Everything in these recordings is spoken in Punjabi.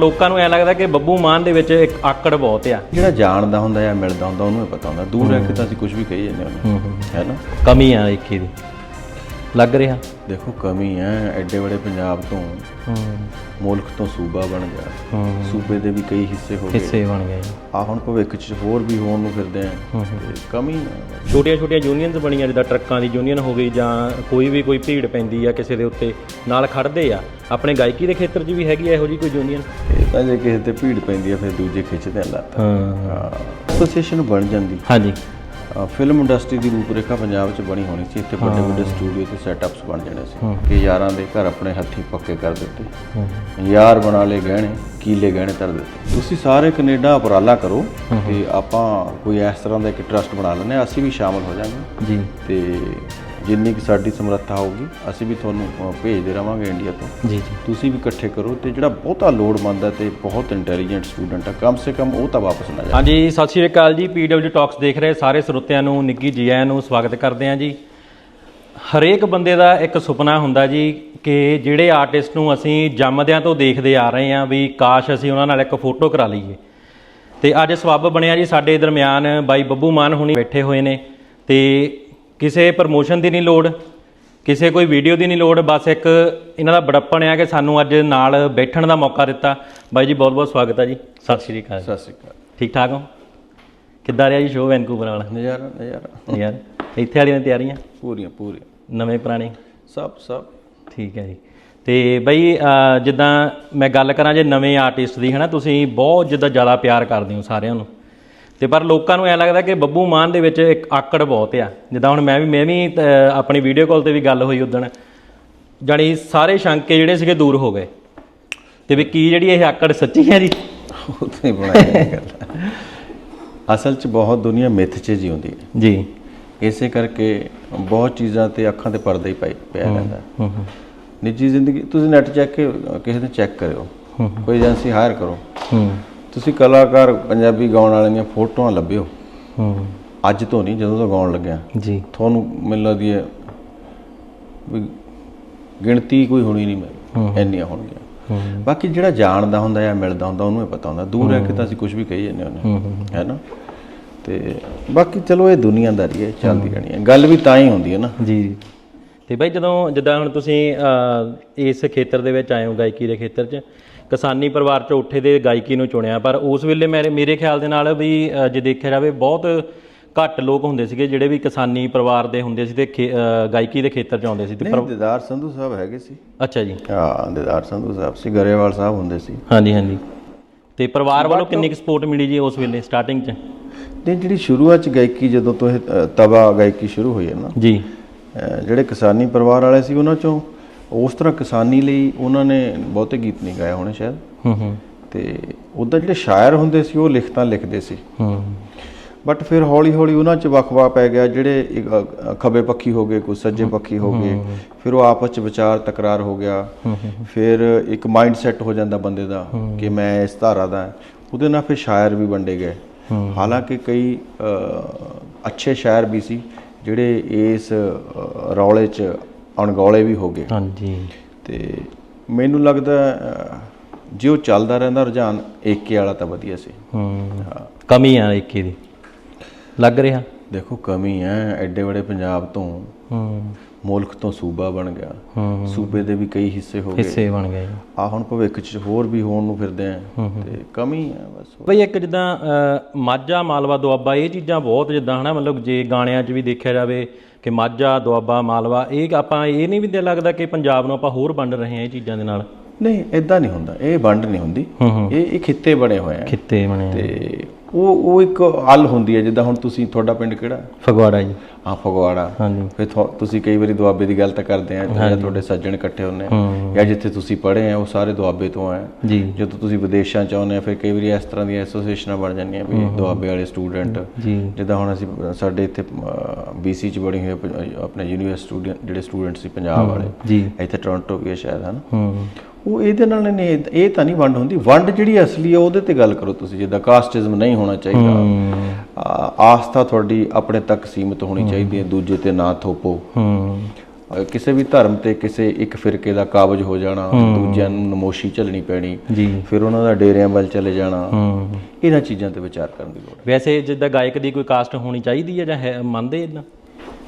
ਲੋਕਾਂ ਨੂੰ ਐ ਲੱਗਦਾ ਕਿ ਬੱਬੂ ਮਾਨ ਦੇ ਵਿੱਚ ਇੱਕ ਆਕੜ ਬਹੁਤ ਆ। ਜਿਹੜਾ ਜਾਣਦਾ ਹੁੰਦਾ ਜਾਂ ਮਿਲਦਾ ਹੁੰਦਾ ਉਹਨੂੰ ਹੀ ਪਤਾ ਹੁੰਦਾ। ਦੂਰ ਰਹਿ ਕੇ ਤਾਂ ਅਸੀਂ ਕੁਝ ਵੀ ਕਹੀ ਜਾਂਦੇ ਹਾਂ। ਹੈ ਨਾ? ਕਮੀ ਆ ਇੱਕੀ ਦੀ ਲੱਗ ਰਿਹਾ? ਦੇਖੋ ਕਮੀ ਹੈ ਐਡੇ ਵੱਡੇ ਪੰਜਾਬ ਤੋਂ ਹੂੰ। ਮੁਲਕ ਤੋਂ ਸੂਬਾ ਬਣ ਗਿਆ। ਹੂੰ। ਸੂਬੇ ਦੇ ਵੀ ਕਈ ਹਿੱਸੇ ਹੋ ਗਏ। ਹਿੱਸੇ ਬਣ ਗਏ। ਆ ਹੁਣ ਭਵਿੱਖ 'ਚ ਹੋਰ ਵੀ ਹੋਣ ਨੂੰ ਫਿਰਦੇ ਆ ਕਮੀ। ਛੋਟੀਆਂ ਛੋਟੀਆਂ ਯੂਨੀਅਨਸ ਬਣੀਆਂ ਜਿੱਦਾਂ ਟਰੱਕਾਂ ਦੀ ਯੂਨੀਅਨ ਹੋ ਗਈ ਜਾਂ ਕੋਈ ਵੀ ਕੋਈ ਭੀੜ ਪੈਂਦੀ ਆ ਕਿਸੇ ਦੇ ਉੱਤੇ ਨਾਲ ਖੜਦੇ ਆ। ਆਪਣੇ ਗਾਇਕੀ ਦੇ ਖੇਤਰ 'ਚ ਵੀ ਹੈਗੀ ਆ ਇਹੋ ਜੀ ਕੋਈ ਯੂਨੀਅਨ? ਇਹ ਤਾਂ ਜੇ ਕਿਸੇ ਤੇ ਭੀੜ ਪੈਂਦੀ ਆ ਫਿਰ ਦੂਜੇ ਖਿੱਚਦੇ ਆ ਲੱਤ। ਹਾਂ। ਐਸੋਸੀਏਸ਼ਨ ਬਣ ਜਾਂਦੀ। ਹਾਂਜੀ। ਫਿਲਮ ਇੰਡਸਟਰੀ ਦੀ ਰੂਪਰੇਖਾ ਪੰਜਾਬ 'ਚ ਬਣੀ ਹੋਣੀ ਸੀ। ਇੱਥੇ ਵੱਡੇ ਵੱਡੇ ਸਟੂਡੀਓ ਤੇ ਸੈਟਅਪਸ ਬਣ ਜਾਣੇ ਸੀ ਕਿ ਯਾਰਾਂ ਦੇ ਘਰ ਆਪਣੇ ਹੱਥੀਂ ਪੱਕੇ ਕਰ ਦਿੱਤੇ। ਯਾਰ ਬਣਾ ਲਏ ਗਹਿਣੇ ਕੀਲੇ ਗਹਿਣੇ ਧਰ ਦਿੱਤੇ। ਤੁਸੀਂ ਸਾਰੇ ਕੈਨੇਡਾ ਉਪਰਾਲਾ ਕਰੋ ਕਿ ਆਪਾਂ ਕੋਈ ਇਸ ਤਰ੍ਹਾਂ ਦਾ ਇੱਕ ਟਰਸਟ ਬਣਾ ਲੈਂਦੇ ਹਾਂ ਅਸੀਂ ਵੀ ਸ਼ਾਮਲ ਹੋ ਜਾਵਾਂਗੇ ਜੀ। ਤੇ ਜਿੰਨੀ ਕਿ ਸਾਡੀ ਸਮਰੱਥਾ ਹੋਊਗੀ ਅਸੀਂ ਵੀ ਤੁਹਾਨੂੰ ਅ, ਭੇਜਦੇ ਰਵਾਂਗੇ ਇੰਡੀਆ ਤੋਂ। ਜੀ ਜੀ। ਤੁਸੀਂ ਵੀ ਇਕੱਠੇ ਕਰੋ ਤੇ ਜਿਹੜਾ ਬਹੁਤਾ ਲੋੜਮੰਦ ਹੈ ਤੇ ਬਹੁਤ ਇੰਟੈਲੀਜੈਂਟ ਸਟੂਡੈਂਟ ਹੈ ਕਮ ਸੇ ਕਮ ਉਹ ਤਾਂ ਵਾਪਸ ਨਾ ਜਾਏ। ਹਾਂਜੀ ਸਤਿ ਸ਼੍ਰੀ ਅਕਾਲ ਜੀ। ਪੀਡਬਲਯੂ ਟਾਕਸ ਦੇਖ ਰਹੇ ਸਾਰੇ ਸਰੋਤਿਆਂ ਨੂੰ ਨਿੱਗੀ ਜੀ ਆਇਆਂ ਨੂੰ ਸਵਾਗਤ ਕਰਦੇ ਹਾਂ ਜੀ। ਹਰੇਕ ਬੰਦੇ ਦਾ ਇੱਕ ਸੁਪਨਾ ਹੁੰਦਾ ਜੀ ਕਿ ਜਿਹੜੇ ਆਰਟਿਸਟ ਨੂੰ ਅਸੀਂ ਜੰਮਦਿਆਂ ਤੋਂ ਦੇਖਦੇ ਆ ਰਹੇ ਹਾਂ ਵੀ ਕਾਸ਼ ਅਸੀਂ ਉਹਨਾਂ ਨਾਲ ਇੱਕ ਫੋਟੋ ਕਰਾ ਲਈਏ। ਤੇ ਅੱਜ ਸਬੱਬ ਬਣਿਆ ਜੀ ਸਾਡੇ ਦਰਮਿਆਨ ਬਾਈ ਬੱਬੂ ਮਾਨ ਹੁਣੀ ਬੈਠੇ ਹੋਏ ਨੇ ਤੇ ਕਿਸੇ ਪ੍ਰਮੋਸ਼ਨ ਦੀ ਨਹੀਂ ਲੋੜ ਕਿਸੇ ਕੋਈ ਵੀਡੀਓ ਦੀ ਨਹੀਂ ਲੋੜ ਬਸ ਇੱਕ ਇਹਨਾਂ ਦਾ ਬੜੱਪਣ ਆ ਕਿ ਸਾਨੂੰ ਅੱਜ ਨਾਲ ਬੈਠਣ ਦਾ ਮੌਕਾ ਦਿੱਤਾ। ਬਾਈ ਜੀ ਬਹੁਤ ਬਹੁਤ ਸਵਾਗਤ ਹੈ ਜੀ। ਸਤਿ ਸ਼੍ਰੀ ਅਕਾਲ। ਸਤਿ ਸ਼੍ਰੀ ਅਕਾਲ। ਠੀਕ ਠਾਕ ਹੋ? ਕਿੱਦਾਂ ਰਿਹਾ ਜੀ ਸ਼ੋਅ ਵੈਨਕੂਵਰ ਵਾਲਾ? ਨਜ਼ਾਰਾ ਨਜ਼ਾਰਾ। ਯਾਰ ਇੱਥੇ ਵਾਲੀਆਂ ਤਿਆਰੀਆਂ? ਪੂਰੀਆਂ ਪੂਰੀਆਂ। ਨਵੇਂ ਪੁਰਾਣੇ? ਸਭ ਸਭ। ਠੀਕ ਹੈ ਜੀ। ਤੇ ਬਈ ਜਿੱਦਾਂ ਮੈਂ ਗੱਲ ਕਰਾਂ ਜੇ ਨਵੇਂ ਆਰਟਿਸਟ ਦੀ ਹਨਾ? ਤੁਸੀਂ ਬਹੁਤ ਜਿੱਦਾਂ ਜ਼ਿਆਦਾ ਪਿਆਰ ਕਰਦੇ ਹੋ ਸਾਰਿਆਂ ਨੂੰ। ਤੇ ਪਰ ਲੋਕਾਂ ਨੂੰ ਐ ਲੱਗਦਾ ਕਿ ਬੱਬੂ ਮਾਨ ਦੇ ਵਿੱਚ ਇੱਕ ਆਕੜ ਬਹੁਤ ਆ। ਜਿੱਦਾਂ ਹੁਣ ਮੈਂ ਵੀ ਮੈਂ ਵੀ ਆਪਣੀ ਵੀਡੀਓ ਕਾਲ ਤੇ ਵੀ ਗੱਲ ਹੋਈ ਉਦਣ। ਜਾਣੀ ਸਾਰੇ ਸ਼ੰਕੇ ਜਿਹੜੇ ਸੀਗੇ ਦੂਰ ਹੋ ਗਏ। ਤੇ ਵੀ ਕੀ ਜਿਹੜੀ ਇਹ ਆਕੜ ਸੱਚੀ ਹੈ ਜੀ? ਉਹ ਤਾਂ ਬਣਾਈ ਗੱਲ ਅਸਲ 'ਚ ਬਹੁਤ ਦੁਨੀਆ ਮਿੱਥ 'ਚ ਜਿਉਂਦੀ ਹੈ। ਜੀ। ਇਸੇ ਕਰਕੇ ਬਹੁਤ ਚੀਜ਼ਾਂ ਤੇ ਅੱਖਾਂ ਤੇ ਪਰਦਾ ਹੀ ਪਿਆ ਰਹਿੰਦਾ। ਹੈ। ਹੂੰ। ਹੂੰ ਨਿੱਜੀ ਜ਼ਿੰਦਗੀ ਤੁਸੀਂ ਨੈਟ ਚੈੱਕ ਕਿਸੇ ਨੇ ਚੈੱਕ ਕਰਿਓ। ਕੋਈ ਏਜੰਸੀ ਹਾਇਰ ਕਰੋ। ਹੂੰ। ਤੁਸੀਂ ਕਲਾਕਾਰ ਪੰਜਾਬੀ ਗਾਉਣ ਵਾਲਿਆਂ ਦੀਆਂ ਫੋਟੋਆਂ ਲੱਭਿਓ। ਹੂੰ। ਅੱਜ ਤੋਂ ਨਹੀਂ ਜਦੋਂ ਤੋਂ ਗਾਉਣ ਲੱਗਿਆ। ਜੀ। ਤੁਹਾਨੂੰ ਮੈਨੂੰ ਲੱਗਦੀ ਹੈ ਵੀ ਗਿਣਤੀ ਕੋਈ ਹੋਣੀ ਨਹੀਂ ਮੈਂ ਇੰਨੀਆਂ ਹੋਣਗੀਆਂ। ਬਾਕੀ ਜਿਹੜਾ ਜਾਣਦਾ ਹੁੰਦਾ ਜਾਂ ਮਿਲਦਾ ਹੁੰਦਾ ਉਹਨੂੰ ਹੀ ਪਤਾ ਹੁੰਦਾ। ਦੂਰ ਰਹਿ ਕੇ ਤਾਂ ਅਸੀਂ ਕੁਝ ਵੀ ਕਹੀ ਜਾਂਦੇ ਹੁੰਦੇ ਹੂੰ ਨਾ? ਤੇ ਬਾਕੀ ਚਲੋ ਇਹ ਦੁਨੀਆਦਾਰੀ ਹੈ ਚੱਲਦੀ ਰਹਿਣੀ ਹੈ। ਗੱਲ ਵੀ ਤਾਂ ਹੀ ਹੁੰਦੀ ਹੈ ਨਾ। ਜੀ ਜੀ। ਤੇ ਬਾਈ ਜਦੋਂ ਜਿੱਦਾਂ ਹੁਣ ਤੁਸੀਂ ਇਸ ਖੇਤਰ ਦੇ ਵਿੱਚ ਆਏ ਹੋ ਗਾਇਕੀ ਦੇ ਖੇਤਰ 'ਚ ਕਿਸਾਨੀ ਪਰਿਵਾਰ 'ਚੋਂ ਉੱਠੇ ਦੇ ਗਾਇਕੀ ਨੂੰ ਚੁਣਿਆ। ਪਰ ਉਸ ਵੇਲੇ ਮੇਰੇ ਮੇਰੇ ਖਿਆਲ ਦੇ ਨਾਲ ਵੀ ਜੇ ਦੇਖਿਆ ਜਾਵੇ ਬਹੁਤ ਘੱਟ ਲੋਕ ਹੁੰਦੇ ਸੀਗੇ ਜਿਹੜੇ ਵੀ ਕਿਸਾਨੀ ਪਰਿਵਾਰ ਦੇ ਹੁੰਦੇ ਸੀ ਤੇ ਗਾਇਕੀ ਦੇ ਖੇਤਰ 'ਚ ਆਉਂਦੇ ਸੀ। ਤੇ ਦਿਦਾਰ ਸੰਧੂ ਸਾਹਿਬ ਹੈਗੇ ਸੀ। ਅੱਛਾ ਜੀ। ਹਾਂ ਦਿਦਾਰ ਸੰਧੂ ਸਾਹਿਬ ਸੀ ਗਰੇਵਾਲ ਸਾਹਿਬ ਹੁੰਦੇ ਸੀ। ਹਾਂਜੀ ਹਾਂਜੀ। ਤੇ ਪਰਿਵਾਰ ਵੱਲੋਂ ਕਿੰਨੀ ਕੁ ਸਪੋਰਟ ਮਿਲੀ ਜੀ ਉਸ ਵੇਲੇ ਸਟਾਰਟਿੰਗ 'ਚ? ਤੇ ਜਿਹੜੀ ਸ਼ੁਰੂਆਤ ਚ ਗਾਇਕੀ ਜਦੋਂ ਤੋਂ ਇਹ ਤਵਾ ਗਾਇਕੀ ਸ਼ੁਰੂ ਹੋਈ ਹੈ ਨਾ ਜੀ। ਜਿਹੜੇ ਕਿਸਾਨੀ ਪਰਿਵਾਰ ਵਾਲੇ ਸੀ ਉਹਨਾਂ ਚੋਂ ਉਸ ਤਰ੍ਹਾਂ ਕਿਸਾਨੀ ਲਈ ਉਹਨਾਂ ਨੇ ਬਹੁਤੇ ਗੀਤ ਨਹੀਂ ਗਾਏ ਹੋਣੇ ਸ਼ਾਇਦ। ਹੂੰ ਹੂੰ। ਤੇ ਉਹਦਾ ਜਿਹੜੇ ਸ਼ਾਇਰ ਹੁੰਦੇ ਸੀ ਉਹ ਲਿਖਤਾਂ ਲਿਖਦੇ ਸੀ। ਹੂੰ। ਬਟ ਫਿਰ ਹੌਲੀ ਹੌਲੀ ਉਹਨਾਂ ਚ ਵਕਵਾ ਪੈ ਗਿਆ ਜਿਹੜੇ ਖੱਬੇ ਪੱਖੀ ਹੋ ਗਏ ਕੋਈ ਸੱਜੇ ਪੱਖੀ ਹੋ ਗਏ ਫਿਰ ਉਹ ਆਪਸ ਚ ਵਿਚਾਰ ਤਕਰਾਰ ਹੋ ਗਿਆ। ਫਿਰ ਇੱਕ ਮਾਈਂਡ ਸੈਟ ਹੋ ਜਾਂਦਾ ਬੰਦੇ ਦਾ ਕਿ ਮੈਂ ਇਸ ਧਾਰਾ ਦਾ। ਉਹਦੇ ਨਾਲ ਫਿਰ ਸ਼ਾਇਰ ਵੀ ਵੰਡੇ ਗਏ। ਹਾਲਾਂਕਿ ਕਈ ਅੱਛੇ ਸ਼ਾਇਰ ਵੀ ਸੀ ਜਿਹੜੇ ਇਸ ਰੌਲੇ ਚ ਅਣਗੌਲੇ ਵੀ ਹੋ ਗਏ। ਹਾਂਜੀ। ਤੇ ਮੈਨੂੰ ਲੱਗਦਾ ਜੇ ਉਹ ਚੱਲਦਾ ਰਹਿੰਦਾ ਰੁਝਾਨ ਏਕੇ ਵਾਲਾ ਤਾਂ ਵਧੀਆ ਸੀ। ਹੂੰ। ਕਮੀ ਆ ਇੱਕੀ ਦੀ। ਲੱਗ ਰਿਹਾ? ਦੇਖੋ ਕਮੀ ਹੈ ਐਡੇ ਵੱਡੇ ਪੰਜਾਬ ਤੋਂ। ਹੂੰ। ਮੁਲਕ ਤੋਂ ਸੂਬਾ ਬਣ ਗਿਆ। ਹੂੰ ਸੂਬੇ ਦੇ ਵੀ ਕਈ ਹਿੱਸੇ ਹੋ ਗਏ। ਹਿੱਸੇ ਬਣ ਗਏ ਆ ਹੁਣ ਭਵਿੱਖ 'ਚ ਹੋਰ ਵੀ ਹੋਣ ਨੂੰ ਫਿਰਦੇ ਆ। ਤੇ ਕਮੀ ਹੈ ਬਸ। ਬਈ ਇੱਕ ਜਿੱਦਾਂ ਮਾਝਾ ਮਾਲਵਾ ਦੁਆਬਾ ਇਹ ਚੀਜ਼ਾਂ ਬਹੁਤ ਜਿੱਦਾਂ ਹਨਾ ਮਤਲਬ ਜੇ ਗਾਣਿਆਂ 'ਚ ਵੀ ਦੇਖਿਆ ਜਾਵੇ ਕਿ ਮਾਝਾ ਦੁਆਬਾ ਮਾਲਵਾ ਇਹ ਆਪਾਂ ਇਹ ਨਹੀਂ ਵੀ ਤੇ ਲੱਗਦਾ ਕਿ ਪੰਜਾਬ ਨੂੰ ਆਪਾਂ ਹੋਰ ਵੰਡ ਰਹੇ ਹਾਂ ਇਹ ਚੀਜ਼ਾਂ ਦੇ ਨਾਲ। ਨਹੀਂ ਇਦਾਂ ਨਹੀਂ ਹੁੰਦਾ। ਇਹ ਵੰਡ ਨਹੀਂ ਹੁੰਦੀ। ਇਹ ਇਹ ਖਿੱਤੇ ਬਣੇ ਹੋਏ ਆ। ਖਿੱਤੇ ਬਣੇ ਆ। ਤੇ ਉਹ ਉਹ ਇੱਕ ਅਲ ਹੁੰਦੀ ਹੈ ਜਿੱਦਾਂ ਹੁਣ ਤੁਸੀਂ ਤੁਹਾਡਾ ਪਿੰਡ ਕਿਹੜਾ? ਫਗਵਾੜਾ ਜੀ। ਆ ਫਗਵਾੜਾ। ਫਿਰ ਤੁਸੀਂ ਕਈ ਵਾਰੀ ਦੁਆਬੇ ਦੀ ਗੱਲ ਤਾਂ ਕਰਦੇ ਆ ਜਾਂ ਤੁਹਾਡੇ ਸੱਜਣ ਇਕੱਠੇ ਹੁੰਦੇ ਆ ਹੂੰ। ਜਾਂ ਜਿੱਥੇ ਤੁਸੀਂ ਪੜ੍ਹੇ ਆ ਉਹ ਸਾਰੇ ਦੁਆਬੇ ਤੋਂ ਆ। ਜੀ। ਜਦੋਂ ਤੁਸੀਂ ਵਿਦੇਸ਼ਾਂ ਚ ਆਉਂਦੇ ਆ ਫਿਰ ਕਈ ਵਾਰੀ ਇਸ ਤਰ੍ਹਾਂ ਦੀਆਂ ਐਸੋਸੀਏਸ਼ਨਾਂ ਬਣ ਜਾਂਦੀਆਂ ਵੀ ਦੁਆਬੇ ਵਾਲੇ ਸਟੂਡੈਂਟ। ਜਿੱਦਾਂ ਹੁਣ ਅਸੀਂ ਸਾਡੇ ਇੱਥੇ ਬੀਸੀ ਚ ਬਣੀ ਹੋਈ ਆ ਆਪਣੇ ਯੂਨੀਵਰਸਿਟੀ ਸਟੂਡੈਂਟ ਜਿਹੜੇ ਸਟੂਡੈਂਟ ਸੀ ਪੰਜਾਬ ਵਾਲੇ। ਇੱਥੇ ਟੋਰਾਂਟੋ ਵੀ ਹੈ ਸ਼ਾਇਦ ਹਨ? ਹੂੰ। ਉਹ ਇਹਦੇ ਨਾਲ ਨਹੀਂ ਇਹ- ਤਾਂ ਨਹੀਂ ਵੰਡ ਹੁੰਦੀ। ਵੰਡ ਜਿਹੜੀ ਅਸਲੀ ਹੈ ਉਹਦੇ ਤੇ ਗੱਲ ਕਰੋ ਤੁਸੀਂ ਜਿੱਦਾਂ ਕਾਸਟਿਜ਼ਮ ਨਹੀਂ ਹੋਣਾ ਚਾਹੀਦਾ। ਹੂੰ। ਆ- ਆਸਥਾ ਤੁਹਾਡੀ ਆਪਣੇ ਤੱਕ ਸੀਮਿਤ ਹੋਣੀ ਚਾਹੀਦੀ ਹੈ ਦੂਜੇ ਤੇ ਨਾ ਥੋਪੋ। ਹੂੰ। ਕਿਸੇ ਵੀ ਧਰਮ ਤੇ ਕਿਸੇ ਇੱਕ ਫਿਰਕੇ ਦਾ ਕਾਬਜ ਹੋ ਜਾਣਾ ਦੂਜਿਆਂ ਨੂੰ ਨਮੋਸ਼ੀ ਝੱਲਣੀ ਪੈਣੀ ਜੀ। ਫਿਰ ਉਹਨਾਂ ਦਾ ਡੇਰਿਆਂ ਵੱਲ ਚਲੇ ਜਾਣਾ ਇਹਨਾਂ ਚੀਜ਼ਾਂ ਤੇ ਵਿਚਾਰ ਕਰਨ ਦੀ ਲੋੜ ਵੈਸੇ ਜਿੱਦਾਂ ਗਾਇਕ ਦੀ ਕੋਈ ਕਾਸਟ ਹੋਣੀ ਚਾਹੀਦੀ ਹੈ ਜਾਂ ਮੰਨਦੇ ਹੈ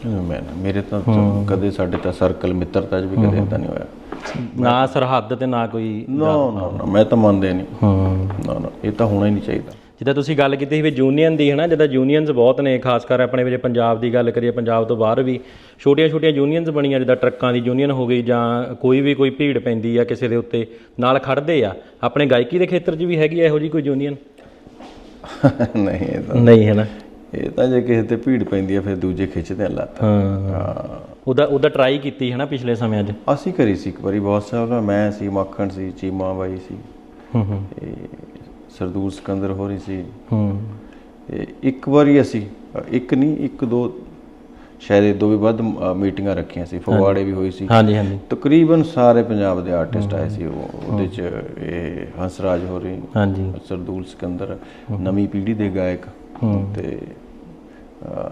ਮੈਂ ਮੇਰੇ ਤਾਂ ਕਦੇ ਸਾਡੇ ਤਾਂ ਸਰਕਲ ਮਿੱਤਰਤਾ 'ਚ ਵੀ ਕਦੇ ਇਦਾਂ ਨਹੀਂ ਹੋਇਆ। ਨਾ ਸਰਹੱਦ ਤੇ ਨਾ ਕੋਈ ਨਾ ਨਾ ਮੈਂ ਤਾਂ ਮੰਨਦੇ ਨਹੀਂ। ਹੂੰ। ਨਾ ਨਾ ਇਹ ਤਾਂ ਹੋਣਾ ਹੀ ਨਹੀਂ ਚਾਹੀਦਾ। ਜਿੱਦਾਂ ਤੁਸੀਂ ਗੱਲ ਕੀਤੀ ਸੀ ਵੀ ਯੂਨੀਅਨ ਦੀ ਹਨਾ ਜਿੱਦਾਂ ਯੂਨੀਅਨਸ ਬਹੁਤ ਨੇ ਖਾਸ ਕਰ ਆਪਣੇ ਵਿੱਚ ਪੰਜਾਬ ਦੀ ਗੱਲ ਕਰੀਏ ਪੰਜਾਬ ਤੋਂ ਬਾਹਰ ਵੀ ਛੋਟੀਆਂ ਛੋਟੀਆਂ ਯੂਨੀਅਨਸ ਬਣੀਆਂ ਜਿੱਦਾਂ ਟਰੱਕਾਂ ਦੀ ਯੂਨੀਅਨ ਹੋ ਗਈ ਜਾਂ ਕੋਈ ਵੀ ਕੋਈ ਭੀੜ ਪੈਂਦੀ ਆ ਕਿਸੇ ਦੇ ਉੱਤੇ ਨਾਲ ਖੜਦੇ ਆ ਆਪਣੇ ਗਾਇਕੀ ਦੇ ਖੇਤਰ 'ਚ ਵੀ ਹੈਗੀ ਆ ਇਹੋ ਜੀ ਕੋਈ ਯੂਨੀਅਨ ਨਹੀਂ ਇਹ ਤਾਂ ਨਹੀਂ ਹੈ ਨਾ ਇਹ ਤਾਂ ਜੇ ਕਿਸੇ ਤੇ ਭੀੜ ਪੈਂਦੀ ਹੈ ਫਿਰ ਦੂਜੇ ਖਿੱਚਦੇ ਆ ਲੱਤ। ਹਾਂ। ਉਹਦਾ ਉਹਦਾ ਟਰਾਈ ਕੀਤੀ ਹੈ ਨਾ ਪਿਛਲੇ ਸਮਿਆਂ 'ਚ? ਅਸੀਂ ਕਰੀ ਸੀ ਇੱਕ ਵਾਰੀ ਬਹੁਤ ਸਾਲ ਮੈਂ ਸੀ ਮੱਖਣ ਸੀ ਚੀਮਾ ਬਾਈ ਸੀ। ਹੂੰ ਹੂੰ। ਸਰਦੂਲ ਸਿਕੰਦਰ ਹੋ ਰਹੀ ਸੀ। ਹੂੰ। ਇੱਕ ਵਾਰੀ ਅਸੀਂ ਇੱਕ ਨਹੀਂ ਇੱਕ ਦੋ ਸ਼ਾਇਦ ਇਹ ਦੋ ਵੀ ਵੱਧ ਮੀਟਿੰਗਾਂ ਰੱਖੀਆਂ ਸੀ। ਫਗਵਾੜੇ ਵੀ ਹੋਈ ਸੀ। ਹਾਂਜੀ ਹਾਂਜੀ। ਤਕਰੀਬਨ ਸਾਰੇ ਪੰਜਾਬ ਦੇ ਆਰਟਿਸਟ ਆਏ ਸੀ ਉਹ ਉਹਦੇ ਚ ਇਹ ਹੰਸਰਾਜ ਹੋ ਰਹੀ ਹਾਂਜੀ। ਸਰਦੂਲ ਸਿਕੰਦਰ ਨਵੀਂ ਪੀੜ੍ਹੀ ਦੇ ਗਾਇਕ। ਤੇ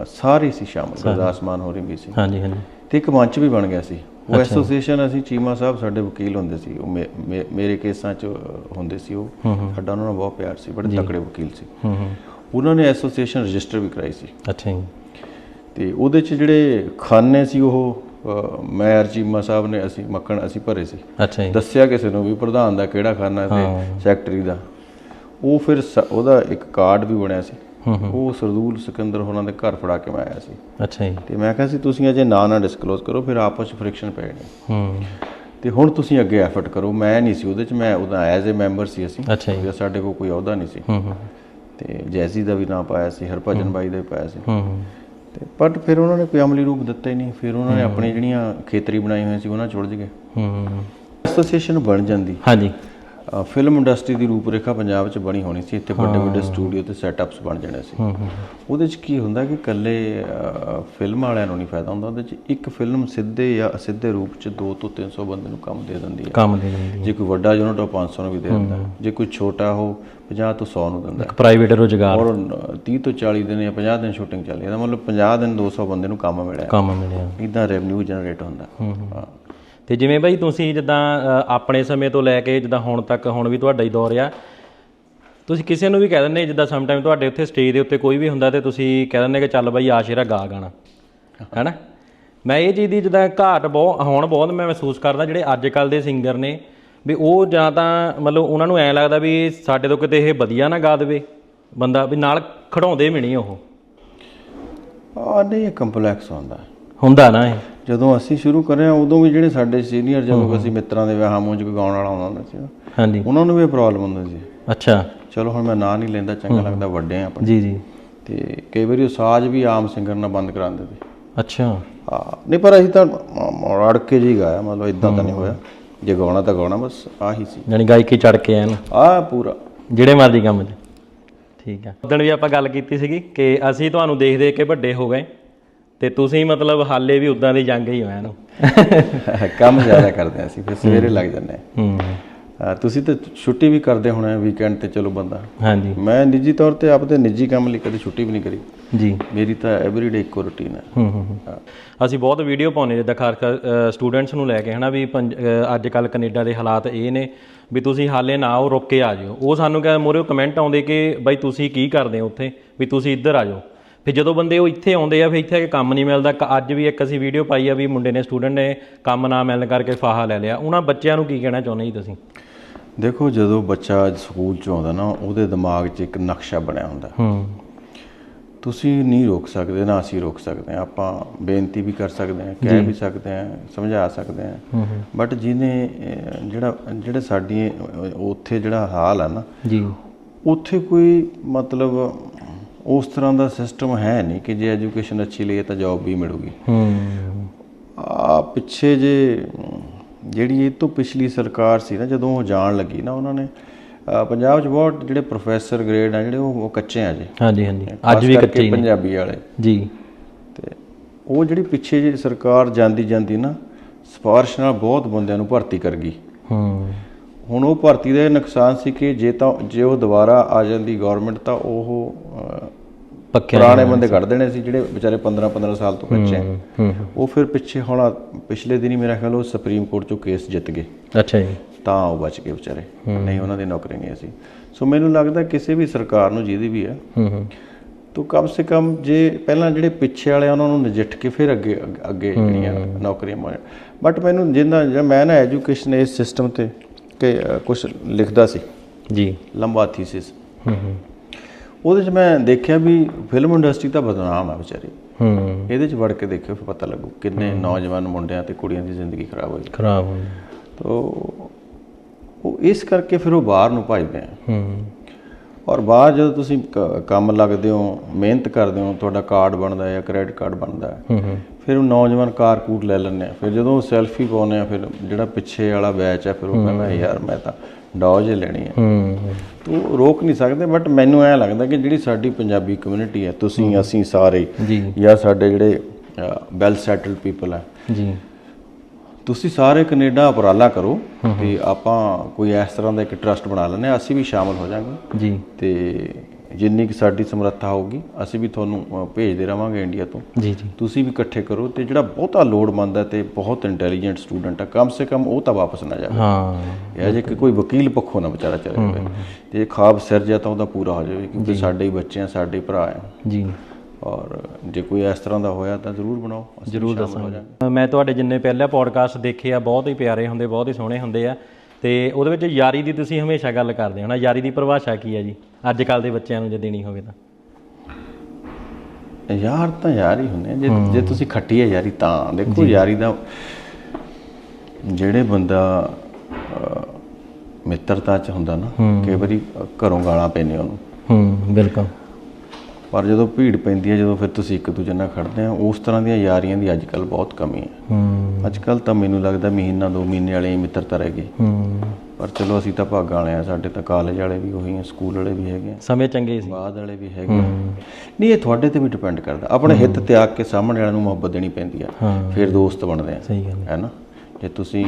ਸਾਰੇ ਸੀ ਸ਼ਾਮਲ ਗੁਰਦਾਸ ਮਾਨ ਹੋ ਰਹੀ ਵੀ ਸੀ। ਹਾਂਜੀ ਹਾਂਜੀ। ਤੇ ਇੱਕ ਮੰਚ ਵੀ ਬਣ ਗਿਆ ਸੀ। ਉਹ ਐਸੋਸੀਏਸ਼ਨ ਅਸੀਂ ਚੀਮਾ ਸਾਹਿਬ ਸਾਡੇ ਵਕੀਲ ਹੁੰਦੇ ਸੀ। ਉਹ ਮੇਰੇ ਕੇਸਾਂ 'ਚ ਹੁੰਦੇ ਸੀ ਉਹ। ਸਾਡਾ ਉਹਨਾਂ ਨਾਲ ਬਹੁਤ ਪਿਆਰ ਸੀ ਬੜੇ ਤਕੜੇ ਵਕੀਲ ਸੀ। ਹੂੰ ਹੂੰ। ਉਹਨਾਂ ਨੇ ਐਸੋਸੀਏਸ਼ਨ ਰਜਿਸਟਰ ਵੀ ਕਰਾਈ ਸੀ। ਅੱਛਾ ਜੀ। ਤੇ ਉਹਦੇ 'ਚ ਜਿਹੜੇ ਖਾਨੇ ਸੀ ਉਹ ਮੈਂ ਚੀਮਾ ਸਾਹਿਬ ਨੇ ਅਸੀਂ ਮੱਖਣ ਅਸੀਂ ਭਰੇ ਸੀ। ਅੱਛਾ ਜੀ। ਦੱਸਿਆ ਕਿਸੇ ਨੂੰ ਵੀ ਪ੍ਰਧਾਨ ਦਾ ਕਿਹੜਾ ਖਾਨਾ ਤੇ ਸੈਕਟਰੀ ਦਾ। ਉਹ ਫਿਰ ਉਹਦਾ ਇੱਕ ਕਾਰਡ ਵੀ ਬਣਿਆ ਸੀ। ਉਹ ਸਰਦੂਲ ਸਿਕੰਦਰ ਹੋਰਾਂ ਦੇ ਘਰ ਫੜਾ ਕੇ ਮੈਂ ਆਇਆ ਸੀ। ਅੱਛਾ ਜੀ। ਤੇ ਮੈਂ ਕਿਹਾ ਸੀ ਤੁਸੀਂ ਅਜੇ ਨਾਂ ਨਾ ਡਿਸਕਲੋਜ਼ ਕਰੋ ਫਿਰ ਆਪਸ ਵਿੱਚ ਫ੍ਰਿਕਸ਼ਨ ਪੈ ਜਾਣੀ ਹੂੰ। ਤੇ ਹੁਣ ਤੁਸੀਂ ਅੱਗੇ ਐਫਰਟ ਕਰੋ। ਮੈਂ ਨਹੀਂ ਸੀ ਉਹਦੇ ਚ ਮੈਂ ਉਹਦਾ ਐਜ਼ ਅ ਮੈਂਬਰ ਸੀ ਅਸੀਂ। ਅੱਛਾ ਜੀ। ਸਾਡੇ ਕੋਲ ਕੋਈ ਅਹੁਦਾ ਨਹੀਂ ਸੀ। ਹੂੰ ਹੂੰ। ਤੇ ਜੈਸੀ ਦਾ ਵੀ ਨਾਂ ਪਾਇਆ ਸੀ ਹਰਭਜਨ ਬਾਈ ਦਾ ਵੀ ਪਾਇਆ ਸੀ। ਹੂੰ ਹੂੰ। ਤੇ ਬਟ ਫਿਰ ਉਹਨਾਂ ਨੇ ਕੋਈ ਅਮਲੀ ਰੂਪ ਦਿੱਤਾ ਹੀ ਨਹੀਂ। ਫਿਰ ਉਹਨਾਂ ਨੇ ਆਪਣੀ ਜਿਹੜੀਆਂ ਖੇਤਰੀ ਬਣਾਈ ਹੋਈਆਂ ਸੀ ਉਹਨਾਂ ਉਲਝ ਗਏ। ਹੂੰ ਐਸੋਸੀਏਸ਼ਨ ਬਣ ਜਾਂਦੀ। ਹਾਂਜੀ। ਫਿਲਮ ਇੰਡਸਟਰੀ ਦੀ ਰੂਪਰੇਖਾ ਪੰਜਾਬ 'ਚ ਬਣੀ ਹੋਣੀ ਸੀ। ਇੱਥੇ ਵੱਡੇ ਵੱਡੇ ਸਟੂਡੀਓ ਤੇ ਸੈਟਅਪਸ ਬਣ ਜਾਣੇ ਸੀ। ਉਹਦੇ 'ਚ ਕੀ ਹੁੰਦਾ ਕਿ ਇਕੱਲੇ ਫਿਲਮ ਵਾਲਿਆਂ ਨੂੰ ਨਹੀਂ ਫਾਇਦਾ ਹੁੰਦਾ। ਉਹਦੇ 'ਚ ਇੱਕ ਫਿਲਮ ਸਿੱਧੇ ਜਾਂ ਅਸਿੱਧੇ ਰੂਪ 'ਚ 2 ਤੋਂ 300 ਬੰਦੇ ਨੂੰ ਕੰਮ ਦੇ ਦਿੰਦੀ ਹੈ। ਕੰਮ ਦੇ ਦਿੰਦੀ ਜੇ ਕੋਈ ਵੱਡਾ ਯੂਨਿਟ ਉਹ 500 ਨੂੰ ਵੀ ਦੇ ਦਿੰਦਾ। ਜੇ ਕੋਈ ਛੋਟਾ ਹੋ 50 ਤੋਂ 100 ਨੂੰ ਦਿੰਦਾ। ਇੱਕ ਪ੍ਰਾਈਵੇਟ ਰੋਜ਼ਗਾਰ ਔਰ 30 ਤੋਂ 40 ਦਿਨ ਜਾਂ 50 ਦਿਨ ਸ਼ੂਟਿੰਗ ਚੱਲਦੀ ਇਹਦਾ ਮਤਲਬ 50 ਦਿਨ 200 ਬੰਦੇ ਨੂੰ ਕੰਮ ਮਿਲਿਆ। ਕੰਮ ਮਿਲਿਆ। ਇਦਾਂ ਰੈਵਨਿਊ ਜਨਰੇਟ ਹੁੰਦਾ। ਹਾਂ। ਤੇ ਜਿਵੇਂ ਬਾਈ ਤੁਸੀਂ ਜਿੱਦਾਂ ਆਪਣੇ ਸਮੇਂ ਤੋਂ ਲੈ ਕੇ ਜਿੱਦਾਂ ਹੁਣ ਤੱਕ ਹੁਣ ਵੀ ਤੁਹਾਡਾ ਹੀ ਦੌਰ ਆ। ਤੁਸੀਂ ਕਿਸੇ ਨੂੰ ਵੀ ਕਹਿ ਦਿੰਦੇ ਜਿੱਦਾਂ ਸਮ ਟਾਈਮ ਤੁਹਾਡੇ ਉੱਥੇ ਸਟੇਜ ਦੇ ਉੱਤੇ ਕੋਈ ਵੀ ਹੁੰਦਾ ਤੇ ਤੁਸੀਂ ਕਹਿ ਦਿੰਦੇ ਕਿ ਚੱਲ ਬਾਈ ਆ ਸ਼ੇਰਾ ਗਾ ਗਾਣਾ। ਹੈਨਾ? ਮੈਂ ਇਹ ਚੀਜ਼ ਦੀ ਜਿੱਦਾਂ ਘਾਟ ਬਹੁਤ ਹੁਣ ਬਹੁਤ ਮੈਂ ਮਹਿਸੂਸ ਕਰਦਾ ਜਿਹੜੇ ਅੱਜ ਕੱਲ ਦੇ ਸਿੰਗਰ ਨੇ ਵੀ ਉਹ ਜਾਂ ਤਾਂ ਮਤਲਬ ਉਹਨਾਂ ਨੂੰ ਐਂ ਲੱਗਦਾ ਵੀ ਸਾਡੇ ਤੋਂ ਕਿਤੇ ਇਹ ਵਧੀਆ ਨਾ ਗਾ ਦੇਵੇ। ਬੰਦਾ ਵੀ ਨਾਲ ਖੜਾਉਂਦੇ ਵੀ ਨਹੀਂ ਉਹ। ਆ ਨਹੀਂ ਇਹ ਕੰਪਲੈਕਸ ਹੁੰਦਾ। ਹੁੰਦਾ ਨਾ ਇਹ। ਜਦੋਂ ਅਸੀਂ ਸ਼ੁਰੂ ਕਰਿਆ ਉਦੋਂ ਵੀ ਜਿਹੜੇ ਸਾਡੇ ਸੀਨੀਅਰ ਜਦੋਂ ਅਸੀਂ ਮਿੱਤਰਾਂ ਦੇ ਵਿਆਹਾਂ 'ਚ ਕੋਈ ਗਾਉਣ ਵਾਲਾ ਆਉਂਦਾ ਹੁੰਦਾ ਸੀ ਹਾਂਜੀ। ਉਹਨਾਂ ਨੂੰ ਵੀ ਪ੍ਰੋਬਲਮ ਹੁੰਦੀ ਸੀ। ਅੱਛਾ। ਚਲੋ ਹੁਣ ਮੈਂ ਨਾਂ ਨਹੀਂ ਲੈਂਦਾ ਚੰਗਾ ਲੱਗਦਾ ਵੱਡੇ ਆ ਆਪਣੇ। ਜੀ ਜੀ। ਤੇ ਕਈ ਵਾਰੀ ਉਹ ਸਾਜ਼ ਵੀ ਆਮ ਸਿੰਗਰ ਨਾਲ ਬੰਦ ਕਰਾਉਂਦੇ ਸੀ। ਅੱਛਾ। ਹਾਂ ਨਹੀਂ ਪਰ ਅਸੀਂ ਤਾਂ ਰੜ ਕੇ ਜੀ ਗਾਇਆ ਮਤਲਬ ਇਦਾਂ ਤਾਂ ਨਹੀਂ ਹੋਇਆ। ਜੇ ਗਾਉਣਾ ਤਾਂ ਗਾਉਣਾ ਬਸ ਆਹੀ ਸੀ। ਯਾਨੀ ਗਾਇਕੀ ਚੜ ਕੇ ਐਨ ਆ ਪੂਰਾ। ਜਿਹੜੇ ਮਰਜ਼ੀ ਕੰਮ 'ਚ ਠੀਕ ਆ। ਉਦੋਂ ਵੀ ਆਪਾਂ ਗੱਲ ਕੀਤੀ ਸੀਗੀ ਕਿ ਅਸੀਂ ਤੁਹਾਨੂੰ ਦੇਖ ਦੇਖ ਕੇ ਵੱਡੇ ਹੋ ਗਏ। ਤੇ ਤੁਸੀਂ ਮਤਲਬ ਹਾਲੇ ਵੀ ਉਦਾਂ ਦੀ ਜੰਗ ਹੀ ਹੋਇਆ ਨੂੰ ਕੰਮ ਜ਼ਿਆਦਾ ਕਰਦੇ ਹਾਂ ਅਸੀਂ ਫਿਰ ਸਵੇਰੇ ਲੱਗ ਜਾਂਦੇ ਹੂੰ। ਤੁਸੀਂ ਤਾਂ ਛੁੱਟੀ ਵੀ ਕਰਦੇ ਹੋਣੇ ਵੀਕਐਂਡ ਤੇ ਚਲੋ ਬੰਦਾ। ਹਾਂਜੀ। ਮੈਂ ਨਿੱਜੀ ਤੌਰ ਤੇ ਆਪਦੇ ਨਿੱਜੀ ਕੰਮ ਲਈ ਕਦੇ ਛੁੱਟੀ ਵੀ ਨਹੀਂ ਕਰੀ। ਜੀ। ਮੇਰੀ ਤਾਂ ਐਵਰੀਡੇ ਇੱਕੋ ਰੁਟੀਨ ਹੈ। ਹੂੰ ਹੂੰ। ਅਸੀਂ ਬਹੁਤ ਵੀਡੀਓ ਪਾਉਨੇ ਜਿੱਦਾਂ ਖਾਸ ਕਰ ਸਟੂਡੈਂਟਸ ਨੂੰ ਲੈ ਕੇ ਹਨਾ ਵੀ ਅੱਜ ਕੱਲ ਕੈਨੇਡਾ ਦੇ ਹਾਲਾਤ ਇਹ ਨੇ ਵੀ ਤੁਸੀਂ ਹਾਲੇ ਨਾ ਆਓ ਰੁਕ ਕੇ ਆ ਜਿਓ। ਉਹ ਸਾਨੂੰ ਕਹੇ ਮੋਰੇ ਕਮੈਂਟ ਆਉਂਦੇ ਕਿ ਬਾਈ ਤੁਸੀਂ ਕੀ ਕਰਦੇ ਹੋ ਉੱਥੇ? ਵੀ ਤੁਸੀਂ ਇੱਧਰ ਆ ਜਾਓ। ਫਿਰ ਜਦੋਂ ਬੰਦੇ ਉਹ ਇੱਥੇ ਆਉਂਦੇ ਆ ਫਿਰ ਇੱਥੇ ਆ ਕੇ ਕੰਮ ਨਹੀਂ ਮਿਲਦਾ। ਅੱਜ ਵੀ ਇੱਕ ਅਸੀਂ ਵੀਡੀਓ ਪਾਈ ਆ ਵੀ ਮੁੰਡੇ ਨੇ ਸਟੂਡੈਂਟ ਨੇ ਕੰਮ ਨਾ ਮਿਲਣ ਕਰਕੇ ਫਾਹਾ ਲੈ ਲਿਆ। ਉਹਨਾਂ ਬੱਚਿਆਂ ਨੂੰ ਕੀ ਕਹਿਣਾ ਚਾਹੁੰਦੇ ਜੀ ਤੁਸੀਂ? ਦੇਖੋ ਜਦੋਂ ਬੱਚਾ ਸਕੂਲ ਚ ਆਉਂਦਾ ਨਾ ਉਹਦੇ ਦਿਮਾਗ 'ਚ ਇੱਕ ਨਕਸ਼ਾ ਬਣਿਆ ਹੁੰਦਾ। ਹੂੰ। ਤੁਸੀਂ ਨਹੀਂ ਰੋਕ ਸਕਦੇ ਨਾ ਅਸੀਂ ਰੋਕ ਸਕਦੇ। ਹਾਂ ਆਪਾਂ ਬੇਨਤੀ ਵੀ ਕਰ ਸਕਦੇ ਹਾਂ ਕਹਿ ਵੀ ਸਕਦੇ ਹਾਂ ਸਮਝਾ ਸਕਦੇ ਹਾਂ। ਬਟ ਜਿਹਨੇ ਜਿਹੜਾ ਜਿਹੜੇ ਸਾਡੀ ਉੱਥੇ ਜਿਹੜਾ ਹਾਲ ਆ ਨਾ ਜੀ। ਉੱਥੇ ਕੋਈ ਮਤਲਬ ਉਸ ਤਰ੍ਹਾਂ ਦਾ ਸਿਸਟਮ ਹੈ ਨਹੀਂ ਕਿ ਜੇ ਐਜੂਕੇਸ਼ਨ ਅੱਛੀ ਲਈਏ ਤਾਂ ਜੌਬ ਵੀ ਮਿਲੂਗੀ। ਹੂੰ। ਆ ਪਿੱਛੇ ਜੇ ਜਿਹੜੀ ਇਹ ਤੋਂ ਪਿਛਲੀ ਸਰਕਾਰ ਸੀ ਨਾ ਜਦੋਂ ਉਹ ਜਾਣ ਲੱਗੀ ਨਾ ਉਹਨਾਂ ਨੇ ਪੰਜਾਬ 'ਚ ਬਹੁਤ ਜਿਹੜੇ ਪ੍ਰੋਫੈਸਰ ਗ੍ਰੇਡ ਆ ਜਿਹੜੇ ਉਹ ਕੱਚੇ ਆ ਜੀ। ਹਾਂਜੀ ਹਾਂਜੀ। ਅੱਜ ਵੀ ਕੱਚੇ ਨੇ। ਪੰਜਾਬੀ ਵਾਲੇ। ਜੀ। ਤੇ ਉਹ ਜਿਹੜੀ ਪਿੱਛੇ ਜੇ ਸਰਕਾਰ ਜਾਂਦੀ ਜਾਂਦੀ ਨਾ ਸਿਫਾਰਿਸ਼ ਨਾਲ ਬਹੁਤ ਬੰਦਿਆਂ ਨੂੰ ਭਰਤੀ ਕਰ ਗਈ। ਹੂੰ। ਹੁਣ ਉਹ ਭਰਤੀ ਦਾ ਨੁਕਸਾਨ ਸੀ ਕਿ ਜੇ ਤਾਂ ਜੇ ਉਹ ਦੁਬਾਰਾ ਆ ਜਾਂਦੀ ਗਵਰਨਮੈਂਟ ਤਾਂ ਉਹ ਪੱਕਿਆ ਪੁਰਾਣੇ ਬੰਦੇ ਕੱਢ ਦੇਣੇ ਸੀ ਜਿਹੜੇ ਵਿਚਾਰੇ 15 15 ਸਾਲ ਤੋਂ ਕੱਚੇ ਆ ਉਹ ਫਿਰ ਪਿੱਛੇ ਹੁਣ ਪਿਛਲੇ ਦਿਨੀ ਮੇਰਾ ਖਿਆਲ ਉਹ ਸੁਪਰੀਮ ਕੋਰਟ ਚੋਂ ਕੇਸ ਜਿੱਤ ਗਏ। ਅੱਛਾ ਜੀ। ਤਾਂ ਉਹ ਬਚ ਗਏ ਵਿਚਾਰੇ। ਨਹੀਂ ਉਹਨਾਂ ਦੀ ਨੌਕਰੀ ਨਹੀਂ ਸੀ। ਸੋ ਮੈਨੂੰ ਲੱਗਦਾ ਕਿਸੇ ਵੀ ਸਰਕਾਰ ਨੂੰ ਜਿਹਦੀ ਵੀ ਹੈ ਤੋ ਕਮ ਸੇ ਕਮ ਜੇ ਪਹਿਲਾਂ ਜਿਹੜੇ ਪਿੱਛੇ ਵਾਲੇ ਉਹਨਾਂ ਨੂੰ ਨਜਿੱਠ ਕੇ ਫਿਰ ਅੱਗੇ ਅੱਗੇ- ਜਿਹੜੀਆਂ ਨੌਕਰੀਆਂ ਮਿਲਣ ਬਟ ਮੈਨੂੰ ਜਿੰਨਾ ਮੈਂ ਨਾ ਐਜੂਕੇਸ਼ਨ ਇਸ ਸਿਸਟਮ ਤੇ ਕਿ ਕੁਝ ਲਿਖਦਾ ਸੀ। ਜੀ। ਲੰਬਾ ਥੀਸਿਸ ਹੂੰ ਹੂੰ। ਉਹਦੇ 'ਚ ਮੈਂ ਦੇਖਿਆ ਵੀ ਫਿਲਮ ਇੰਡਸਟਰੀ ਤਾਂ ਬਦਨਾਮ ਆ ਵਿਚਾਰੀ। ਹੂੰ। ਇਹਦੇ 'ਚ ਵੜ ਕੇ ਦੇਖਿਓ ਫਿਰ ਪਤਾ ਲੱਗੂ ਕਿੰਨੇ ਨੌਜਵਾਨ ਮੁੰਡਿਆਂ ਤੇ ਕੁੜੀਆਂ ਦੀ ਜ਼ਿੰਦਗੀ ਖਰਾਬ ਹੋਈ। ਖਰਾਬ ਹੋ ਤੋ ਉਹ ਇਸ ਕਰਕੇ ਫਿਰ ਉਹ ਬਾਹਰ ਨੂੰ ਭੱਜਦੇ ਆ ਹੂੰ। ਔਰ ਬਾਅਦ ਜਦੋਂ ਤੁਸੀਂ ਕੰਮ ਲੱਗਦੇ ਹੋ ਮਿਹਨਤ ਕਰਦੇ ਹੋ ਤੁਹਾਡਾ ਕਾਰਡ ਬਣਦਾ ਹੈ ਜਾਂ ਕ੍ਰੈਡਿਟ ਕਾਰਡ ਬਣਦਾ ਹੈ ਹੂੰ ਹੂੰ। ਫਿਰ ਉਹ ਨੌਜਵਾਨ ਕਾਰ ਕੂਟ ਲੈ ਲੈਂਦੇ ਆ। ਫਿਰ ਜਦੋਂ ਸੈਲਫੀ ਪਾਉਂਦੇ ਆ ਫਿਰ ਜਿਹੜਾ ਪਿੱਛੇ ਵਾਲਾ ਬੈਚ ਆ ਫਿਰ ਉਹ ਕਹਿੰਦਾ ਯਾਰ ਮੈਂ ਤਾਂ ਡੌਜ ਹੀ ਲੈਣੀ ਹੈ। ਹੂੰ। ਤੋ ਰੋਕ ਨਹੀਂ ਸਕਦੇ ਬਟ ਮੈਨੂੰ ਐ ਲੱਗਦਾ ਕਿ ਜਿਹੜੀ ਸਾਡੀ ਪੰਜਾਬੀ ਕਮਿਊਨਿਟੀ ਹੈ ਤੁਸੀਂ ਅਸੀਂ ਸਾਰੇ ਜੀ। ਜਾਂ ਸਾਡੇ ਜਿਹੜੇ ਵੈਲ ਸੈਟਲਡ ਪੀਪਲ ਹੈ ਜੀ। ਤੁਸੀਂ ਸਾਰੇ ਕੈਨੇਡਾ ਉਪਰਾਲਾ ਕਰੋ ਤੇ ਆਪਾਂ ਕੋਈ ਇਸ ਤਰ੍ਹਾਂ ਦਾ ਇੱਕ ਟਰਸਟ ਬਣਾ ਲੈਂਦੇ ਅਸੀਂ ਵੀ ਸ਼ਾਮਲ ਹੋ ਜਾਾਂਗੇ। ਜੀ। ਤੇ ਜਿੰਨੀ ਕਿ ਸਾਡੀ ਸਮਰੱਥਾ ਹੋਊਗੀ ਅਸੀਂ ਵੀ ਤੁਹਾਨੂੰ ਭੇਜਦੇ ਰਵਾਂਗੇ ਇੰਡੀਆ ਤੋਂ। ਜੀ ਜੀ। ਤੇ ਵੀ ਇਕੱਠੇ ਕਰੋ ਤੇ ਜਿਹੜਾ ਬਹੁਤਾ ਲੋੜਵੰਦ ਹੈ ਤੇ ਬਹੁਤ ਇੰਟੈਲੀਜੈਂਟ ਸਟੂਡੈਂਟ ਹੈ ਕਮ ਸੇ ਕਮ ਉਹ ਤਾਂ ਵਾਪਸ ਨਾ ਜਾਵੇ। ਹਾਂ ਇਹ ਜੇ ਕਿ ਕੋਈ ਵਕੀਲ ਪੱਖੋਂ ਨਾ ਵਿਚਾਰਾ ਚਲੇ ਜਾਵੇ। ਤੇ ਇਹ ਖਾਬ ਸਿਰ ਜਾ ਤਾਂ ਉਹਦਾ ਪੂਰਾ ਹੋ ਜਾਵੇ ਕਿਉਂਕਿ ਸਾਡੇ ਹੀ ਬੱਚੇ ਆ ਸਾਡੇ ਭਰਾ ਆ। ਜੀ। ਔਰ ਜੇ ਕੋਈ ਇਸ ਤਰ੍ਹਾਂ ਦਾ ਹੋਇਆ ਤਾਂ ਜ਼ਰੂਰ ਬਣਾਓ ਅਸੀਂ ਜ਼ਰੂਰ ਸ਼ਾਮਲ ਹੋ ਦੱਸਾਂਗੇ। ਜਾਵਾਂਗੇ। ਮੈਂ ਤੁਹਾਡੇ ਜਿੰਨੇ ਪਹਿਲਾਂ ਪੋਡਕਾਸਟ ਦੇਖੇ ਆ ਬਹੁਤ ਹੀ ਪਿਆਰੇ ਹੁੰਦੇ ਬਹੁਤ ਹੀ ਸੋਹਣੇ ਹੁੰਦੇ ਆ। ਤੇ ਉਹਦੇ ਵਿੱਚ ਯਾਰੀ ਦੀ ਤੁਸੀਂ ਹਮੇਸ਼ਾ ਗੱਲ ਕਰਦੇ ਹੋ ਨਾ ਯਾਰੀ ਦੀ ਪਰਿਭਾਸ਼ਾ ਕੀ ਹੈ ਜੀ? ਅੱਜ ਕੱਲ ਦੇ ਬੱਚਿਆਂ ਨੂੰ ਜੇ ਦੇਣੀ ਹੋਵੇ ਤਾਂ। ਯਾਰ ਤਾਂ ਯਾਰ ਹੀ ਹੁੰਦੇ ਜੇ ਜੇ ਤੁਸੀਂ ਖੱਟੀ ਹੈ ਯਾਰੀ ਤਾਂ। ਦੇਖੋ ਯਾਰੀ ਦਾ ਜਿਹੜੇ ਬੰਦਾ ਮਿੱਤਰਤਾ ਚ ਹੁੰਦਾ ਨਾ ਕਈ ਵਾਰੀ ਘਰੋਂ ਗਾਲਾਂ ਪੈਂਦੇ ਉਹਨੂੰ। ਹੂੰ ਬਿਲਕੁਲ। ਪਰ ਜਦੋਂ ਭੀੜ ਪੈਂਦੀ ਹੈ ਜਦੋਂ ਫਿਰ ਤੁਸੀਂ ਇੱਕ ਦੂਜੇ ਨਾਲ ਖੜਦੇ ਆ ਉਸ ਤਰ੍ਹਾਂ ਦੀਆਂ ਯਾਰੀਆਂ ਦੀ ਅੱਜ ਕੱਲ ਬਹੁਤ ਕਮੀ ਹੈ। ਅੱਜ ਕੱਲ ਤਾਂ ਮੈਨੂੰ ਲੱਗਦਾ ਮਹੀਨਾ ਦੋ ਮਹੀਨੇ ਵਾਲੇ ਮਿੱਤਰਤਾ ਰਹਿ ਗਈ। ਪਰ ਚਲੋ ਅਸੀਂ ਤਾਂ ਭਾਗਾਂ ਵਾਲੇ ਆ ਸਾਡੇ ਤਾਂ ਕਾਲਜ ਵਾਲੇ ਵੀ ਉਹੀ ਆ ਸਕੂਲ ਵਾਲੇ ਵੀ ਹੈਗੇ ਆ। ਸਮੇਂ ਚੰਗੇ ਸੀ। ਬਾਅਦ ਵਾਲੇ ਵੀ ਹੈਗੇ ਨਹੀਂ ਇਹ ਤੁਹਾਡੇ ਤੇ ਵੀ ਡਿਪੈਂਡ ਕਰਦਾ। ਆਪਣੇ ਹਿੱਤ ਤਿਆਗ ਕੇ ਸਾਹਮਣੇ ਵਾਲਿਆਂ ਨੂੰ ਮੁਹੱਬਤ ਦੇਣੀ ਪੈਂਦੀ ਆ। ਫਿਰ ਦੋਸਤ ਬਣਦੇ ਆ। ਸਹੀ ਗੱਲ ਹੈ ਨਾ? ਜੇ ਤੁਸੀਂ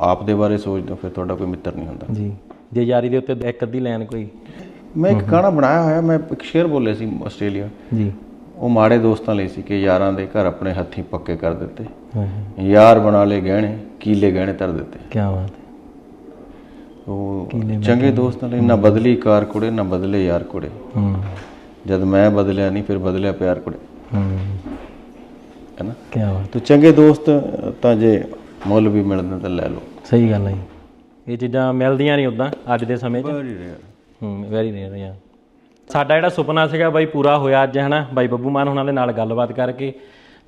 ਆਪ ਦੇ ਬਾਰੇ ਸੋਚਦੇ ਹੋ ਫਿਰ ਤੁਹਾਡਾ ਕੋਈ ਮਿੱਤਰ ਨਹੀਂ ਹੁੰਦਾ। ਜੀ। ਜੇ ਯਾਰੀ ਦੇ ਉੱਤੇ ਇੱਕ ਅੱਧੀ ਲਾਈਨ ਕੋਈ ਮੈਂ ਇੱਕ ਗਾਣਾ ਬਣਾਇਆ ਹੋਇਆ ਮੈਂ ਇੱਕ ਸ਼ੇਰ ਬੋਲੇ ਸੀ ਆਸਟ੍ਰੇਲੀਆ। ਜੀ। ਉਹ ਮਾੜੇ ਦੋਸਤਾਂ ਲਈ ਸੀ ਕਿ ਯਾਰਾਂ ਦੇ ਘਰ ਆਪਣੇ ਹੱਥੀਂ ਪੱਕੇ ਕਰ ਦਿੱਤੇ। ਯਾਰ ਬਣਾ ਲਏ ਗਹਿਣੇ ਕੀਲੇ ਗਹਿਣੇ ਧਰ ਦਿੱਤੇ। ਕੀ ਬਾਤ ਹੈ। ਉਹ ਚੰਗੇ ਦੋਸਤਾਂ ਲਈ ਨਾ ਬਦਲੀ ਕਾਰ ਕੁੜੇ ਨਾ ਬਦਲੇ ਯਾਰ ਕੁੜੇ। ਹੂੰ। ਜਦ ਮੈਂ ਬਦਲਿਆ ਨਹੀਂ ਫਿਰ ਬਦਲਿਆ ਪਿਆਰ ਕੁੜੇ। ਹੂੰ। ਹੈ ਨਾ? ਕੀ ਬਾਤ ਤੇ ਚੰਗੇ ਦੋਸਤ ਤਾਂ ਜੇ ਮੁੱਲ ਵੀ ਮਿਲਦੇ ਤਾਂ ਲੈ ਲਓ। ਸਹੀ ਗੱਲ ਹੈ ਇਹ ਚੀਜ਼ਾਂ ਮਿਲਦੀਆਂ ਨਹੀਂ ਉਦਾਂ ਅੱਜ ਦੇ ਸਮੇਂ 'ਚ। ਹੂੰ ਵੈਰੀ ਰੇਅਰ ਯਾਰ ਸਾਡਾ ਜਿਹੜਾ ਸੁਪਨਾ ਸੀਗਾ ਬਾਈ ਪੂਰਾ ਹੋਇਆ ਅੱਜ, ਹਨਾ? ਬਾਈ ਬੱਬੂ ਮਾਨ ਉਹਨਾਂ ਦੇ ਨਾਲ ਗੱਲਬਾਤ ਕਰਕੇ।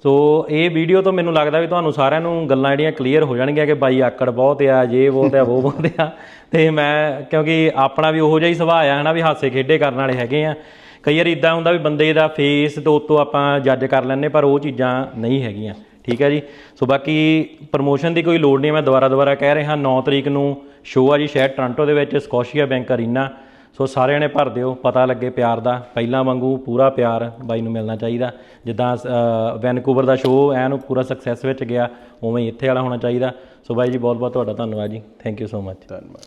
ਸੋ ਇਹ ਵੀਡੀਓ ਤੋਂ ਮੈਨੂੰ ਲੱਗਦਾ ਵੀ ਤੁਹਾਨੂੰ ਸਾਰਿਆਂ ਨੂੰ ਗੱਲਾਂ ਜਿਹੜੀਆਂ ਕਲੀਅਰ ਹੋ ਜਾਣਗੀਆਂ ਕਿ ਬਾਈ ਆਕੜ ਬਹੁਤ ਆ ਇਹ ਬਹੁਤ ਆ, ਉਹ ਬਹੁਤ ਆ। ਤੇ ਮੈਂ, ਕਿਉਂਕਿ ਆਪਣਾ ਵੀ ਉਹੋ ਜਿਹਾ ਹੀ ਸੁਭਾਅ ਆ, ਹਨਾ? ਵੀ ਹਾਸੇ ਖੇਡੇ ਕਰਨ ਵਾਲੇ ਹੈਗੇ ਆ। ਕਈ ਵਾਰ ਇਦਾਂ ਹੁੰਦਾ ਵੀ ਬੰਦੇ ਦਾ ਫੇਸ ਤੋਂ ਉੱਤੋਂ ਆਪਾਂ ਜੱਜ ਕਰ ਲੈਂਦੇ, ਪਰ ਉਹ ਚੀਜ਼ਾਂ ਨਹੀਂ ਹੈਗੀਆਂ। ਠੀਕ ਹੈ ਜੀ? ਸੋ ਬਾਕੀ ਪ੍ਰਮੋਸ਼ਨ ਦੀ ਕੋਈ ਲੋੜ ਨਹੀਂ, ਮੈਂ ਦੁਬਾਰਾ ਦੁਬਾਰਾ ਕਹਿ ਰਿਹਾ 9 ਤਰੀਕ ਨੂੰ ਸ਼ੋਅ ਆ ਜੀ ਸ਼ਹਿਰ ਟੋਰਾਂਟੋ ਦੇ ਵਿੱਚ ਸਕੋਸ਼ੀਆ ਬੈਂਕ ਅਰੀਨਾ ਸੋ ਸਾਰਿਆਂ ਨੇ ਭਰ ਦਿਓ ਪਤਾ ਲੱਗੇ ਪਿਆਰ ਦਾ। ਪਹਿਲਾਂ ਵਾਂਗੂ ਪੂਰਾ ਪਿਆਰ ਬਾਈ ਨੂੰ ਮਿਲਣਾ ਚਾਹੀਦਾ। ਜਿੱਦਾਂ ਅ, ਵੈਨਕੂਵਰ ਦਾ ਸ਼ੋਅ ਐਨ ਪੂਰਾ ਸਕਸੈਸ ਵਿੱਚ ਗਿਆ ਉਵੇਂ ਹੀ ਇੱਥੇ ਵਾਲਾ ਹੋਣਾ ਚਾਹੀਦਾ। ਸੋ ਬਾਈ ਜੀ ਬਹੁਤ ਬਹੁਤ ਤੁਹਾਡਾ ਧੰਨਵਾਦ ਜੀ। ਥੈਂਕ ਯੂ ਸੋ ਮਚ ਧੰਨਵਾਦ।